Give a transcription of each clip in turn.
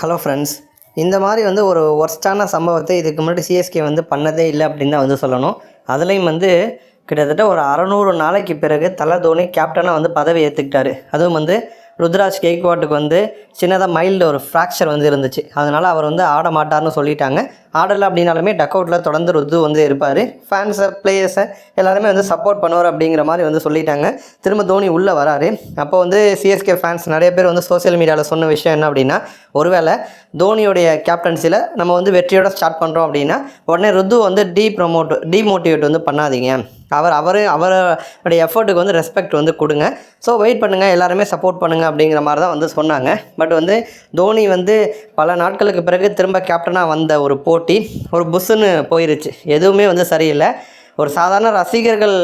Hello friends இந்த மாதிரி வந்து ஒரு ஒர்ஸ்டான சம்பவத்தை இதுக்கு முன்னாடி சிஎஸ்கே வந்து பண்ணதே இல்லை அப்படின்னு தான் வந்து சொல்லணும். அதுலேயும் வந்து கிட்டத்தட்ட ஒரு அறநூறு நாளைக்கு பிறகு தலை தோனி கேப்டனாக வந்து பதவி ஏற்றுக்கிட்டாரு அதுவும் வந்து ருத்ராஜ் கேக்வாட்டுக்கு வந்து சின்னதாக மைல்டு ஒரு ஃப்ராக்சர் வந்து இருந்துச்சு. அதனால் அவர் வந்து ஆட மாட்டார்னு சொல்லிட்டாங்க. ஆடலை அப்படின்னாலுமே டக் அவுட்டில் தொடர்ந்து ருத்து வந்து இருப்பார். ஃபேன்ஸை பிளேயர்ஸை எல்லாருமே வந்து சப்போர்ட் பண்ணுவார் அப்படிங்கிற மாதிரி வந்து சொல்லிட்டாங்க. திரும்ப தோனி உள்ளே வராரு. அப்போ வந்து சிஎஸ்கே ஃபேன்ஸ் நிறைய பேர் வந்து சோஷியல் மீடியாவில் சொன்ன விஷயம் என்ன அப்படின்னா ஒருவேளை தோனியோடைய கேப்டன்சியில் நம்ம வந்து வெற்றியோட ஸ்டார்ட் பண்ணுறோம் அப்படின்னா உடனே ருத்து வந்து டீ ப்ரொமோட் டீமோட்டிவேட் வந்து பண்ணாதீங்க. அவர் அவர் அவருடைய எஃபர்ட்டுக்கு வந்து ரெஸ்பெக்ட் வந்து கொடுங்க. ஸோ வெயிட் பண்ணுங்கள் எல்லாருமே சப்போர்ட் பண்ணுங்கள் அப்படிங்கிற மாதிரி தான் வந்து சொன்னாங்க. பட் வந்து தோனி வந்து பல நாட்களுக்கு பிறகு திரும்ப கேப்டனாக வந்த ஒரு போட்டி ஒரு புஷ்ஷுன்னு போயிருச்சு. எதுவுமே வந்து சரியில்லை. ஒரு சாதாரண ரசிகர்கள்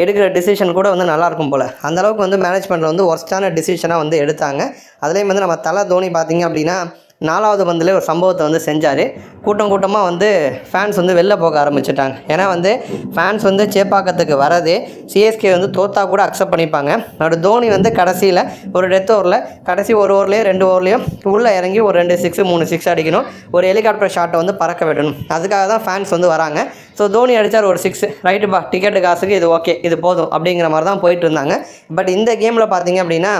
எடுக்கிற டிசிஷன் கூட வந்து நல்லாயிருக்கும் போல். அந்தளவுக்கு வந்து மேனேஜ்மெண்ட்டில் வந்து ஒர்ஸ்டான டிசிஷனாக வந்து எடுத்தாங்க. அதுலேயும் வந்து நம்ம தலை தோனி பார்த்திங்க அப்படின்னா நாலாவது பந்தில் ஒரு சம்பவத்தை வந்து செஞ்சார். கூட்டம் கூட்டமாக வந்து ஃபேன்ஸ் வந்து வெளில போக ஆரம்பிச்சிட்டாங்க. ஏன்னா வந்து ஃபேன்ஸ் வந்து சேப்பாக்கத்துக்கு வரது சிஎஸ்கே வந்து தோத்தா கூட அக்செப்ட் பண்ணிப்பாங்க. அப்படி தோனி வந்து கடைசியில் ஒரு டெத் ஓவரில் கடைசி ஒரு ஓவர்லேயோ ரெண்டு ஓவர்லேயும் உள்ளே இறங்கி ஒரு ரெண்டு சிக்ஸ் மூணு சிக்ஸ் அடிக்கணும். ஒரு ஹெலிகாப்டர் ஷாட்டை வந்து பறக்க விடணும். அதுக்காக தான் ஃபேன்ஸ் வந்து வராங்க. ஸோ தோனி அடித்தார் ஒரு சிக்ஸ் ரைட்டுப்பா டிக்கெட்டு காசுக்கு இது ஓகே இது போதும் அப்படிங்கிற மாதிரி தான் போயிட்டு இருந்தாங்க. பட் இந்த கேமில் பார்த்தீங்க அப்படின்னா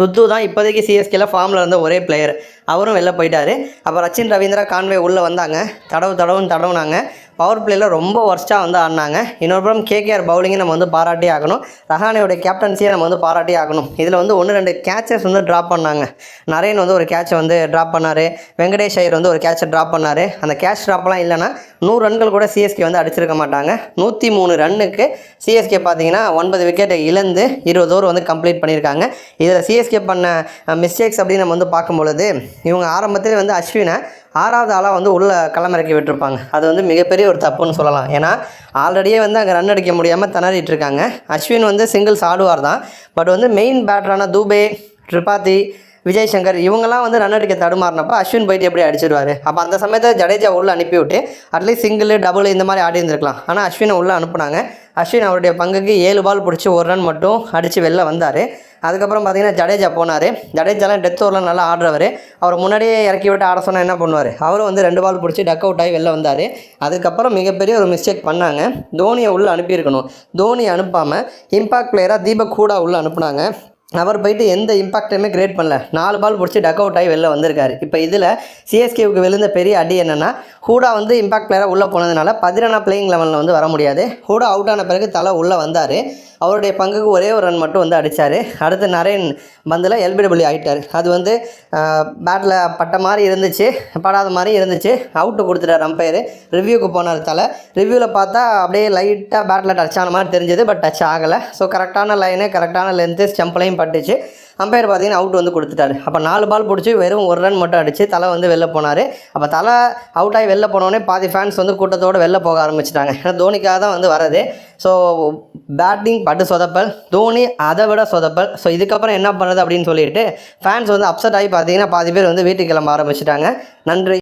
ருத்து தான் இப்போதைக்கு சிஎஸ்கேல ஃபார்மில் இருந்த ஒரே பிளேயர் அவரும் வெளில போயிட்டார். அப்போ ரச்சின் ரவீந்திரா கான்வே உள்ளே வந்தாங்க. தடவு தடவுன்னு தடவுனாங்க. பவர் பிளேயில் ரொம்ப ஒர்ஸ்ட்டாக வந்து ஆடினாங்க. இன்னொரு புறம் கேகேஆர் பவுலிங்கை நம்ம வந்து பாராட்டி ஆகணும். ரஹானேயோட கேப்டன்சியை நம்ம வந்து பாராட்டி ஆகணும். இதில் வந்து ஒன்று ரெண்டு கேச்சஸ் வந்து ட்ராப் பண்ணாங்க. நரேன் வந்து ஒரு கேட்சை வந்து ட்ராப் பண்ணார். வெங்கடேஷ் ஐயர் வந்து ஒரு கேட்சை ட்ராப் பண்ணார். அந்த கேட்ச் ட்ராப்லாம் இல்லைன்னா நூறு ரன்கள் கூட சிஎஸ்கே வந்து அடிச்சிருக்க மாட்டாங்க. நூற்றி மூணு ரன்னுக்கு சிஎஸ்கே பார்த்தீங்கன்னா ஒன்பது விக்கெட்டை இழந்து இருபது ஓவர் வந்து கம்ப்ளீட் பண்ணியிருக்காங்க. இதில் சிஎஸ்கே பண்ண மிஸ்டேக்ஸ் அப்படின்னு நம்ம வந்து பார்க்கும்பொழுது இவங்க ஆரம்பத்தில் வந்து அஸ்வினை ஆறாவது ஆளாக வந்து உள்ளே களமிறக்கி விட்டுருப்பாங்க. அது வந்து மிகப்பெரிய ஒரு தப்புன்னு சொல்லலாம். ஏன்னா ஆல்ரெடியே வந்து அங்கே ரன் அடிக்க முடியாமல் திணறிட்டு இருக்காங்க. அஸ்வின் வந்து சிங்கிள்ஸ் ஆடுவார் தான். பட் வந்து மெயின் பேட்டரான தூபே ட்ரிபாத்தி விஜய் சங்கர் இவங்கெல்லாம் வந்து ரன் அடிக்க தடுமாறினப்போ அஸ்வின் போயிட்டு எப்படி அடிச்சிருவார்? அப்போ அந்த சமயத்தை ஜடேஜா உள்ளே அனுப்பிவிட்டு அட்லீஸ்ட் சிங்கிள் டபுள் இந்த மாதிரி ஆடி இருந்திருக்கலாம். ஆனால் அஸ்வினை உள்ளே அனுப்புனாங்க. அஸ்வின் அவருடைய பங்குக்கு ஏழு பால் பிடிச்சி ஒரு ரன் மட்டும் அடித்து வெளில வந்தார். அதுக்கப்புறம் பார்த்தீங்கன்னா ஜடேஜா போனார். ஜடேஜாலாம் டெத் ஓவரில் நல்லா ஆடுறவர். அவர் முன்னாடியே இறக்கி விட்டு ஆட சொன்னால் என்ன பண்ணுவார்? அவரும் வந்து ரெண்டு பால் பிடிச்சி டக் அவுட் ஆகி வெளில வந்தார். அதுக்கப்புறம் மிகப்பெரிய ஒரு மிஸ்டேக் பண்ணாங்க. தோனியை உள்ளே அனுப்பியிருக்கணும். தோனியை அனுப்பாமல் இம்பாக்ட் பிளேயராக தீபக் கூடா உள்ளே அனுப்புனாங்க. அவர் போயிட்டு எந்த இம்பாக்டையுமே கிரியேட் பண்ணல. நாலு பால் பிடிச்சி டக் அவுட் ஆகி வெளில வந்திருக்காரு. இப்போ இதில் சிஎஸ்கேவுக்கு விழுந்த பெரிய அடி என்னென்னா ஹூடா வந்து இம்பாக்ட் பிளேயராக உள்ளே போனதுனால பதினெனா பிளேயிங் லெவலில் வந்து வர முடியாது. ஹூடா அவுட் ஆன பிறகு தலை உள்ளே வந்தார். அவருடைய பங்குக்கு ஒரே ஒரு ரன் மட்டும் வந்து அடித்தார் அடுத்து நரேன் பந்தில் எல்பிடபிள்யூ ஆகிட்டார் அது வந்து பேட்டில் பட்ட மாதிரி இருந்துச்சு படாத மாதிரி இருந்துச்சு. அவுட்டு கொடுத்துட்டார் அம்பையர் ரிவ்யூக்கு போனார் தலை. ரிவ்யூவில் பார்த்தா அப்படியே லைட்டாக பேட்டில் டச் ஆன மாதிரி தெரிஞ்சது பட் டச் ஆகலை. ஸோ கரெக்டான லைனு கரெக்டான லென்த்து ஸ்டெம்ப்லையும் பட்டுச்சு. அம்பையர் பார்த்தீங்கன்னா அவுட் வந்து கொடுத்துட்டாரு. அப்போ நாலு பால் பிடிச்சி வெறும் ஒரு ரன் மட்டும் அடித்து தலை வந்து வெளில போனார். அப்போ தலை அவுட் ஆகி வெளில போனோடனே பாதி ஃபேன்ஸ் வந்து கூட்டத்தோடு வெளில போக ஆரம்பிச்சிட்டாங்க. ஏன்னா தோனிக்காக தான் வந்து வரது ஸோ பேட்டிங் பட்டு சொதப்பல். தோனி அதை விட சொதப்பல். ஸோ இதுக்கப்புறம் என்ன பண்ணுறது அப்படின்னு சொல்லிட்டு ஃபேன்ஸ் வந்து அப்செட் ஆகி பார்த்தீங்கன்னா பாதி பேர் வந்து வீட்டுக்கு கிளம்ப ஆரம்பிச்சிட்டாங்க. நன்றி.